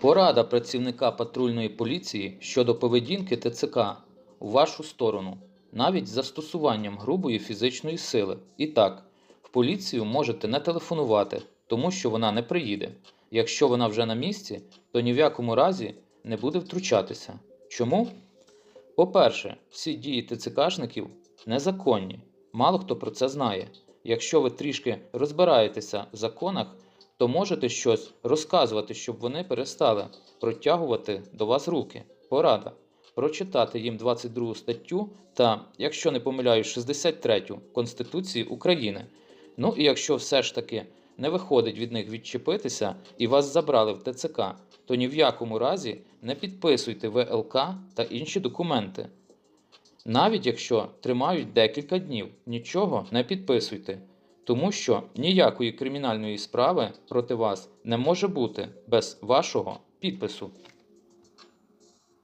Порада працівника патрульної поліції щодо поведінки ТЦК у вашу сторону, навіть з застосуванням грубої фізичної сили. І так, в поліцію можете не телефонувати, тому що вона не приїде. Якщо вона вже на місці, то ні в якому разі не буде втручатися. Чому? По-перше, всі дії ТЦКшників незаконні. Мало хто про це знає. Якщо ви трішки розбираєтеся в законах, то можете щось розказувати, щоб вони перестали протягувати до вас руки. Порада. Прочитати їм 22 статтю та, якщо не помиляюсь, 63 Конституції України. Ну і якщо все ж таки не виходить від них відчепитися і вас забрали в ТЦК, то ні в якому разі не підписуйте ВЛК та інші документи. Навіть якщо тримають декілька днів, нічого не підписуйте, тому що ніякої кримінальної справи проти вас не може бути без вашого підпису.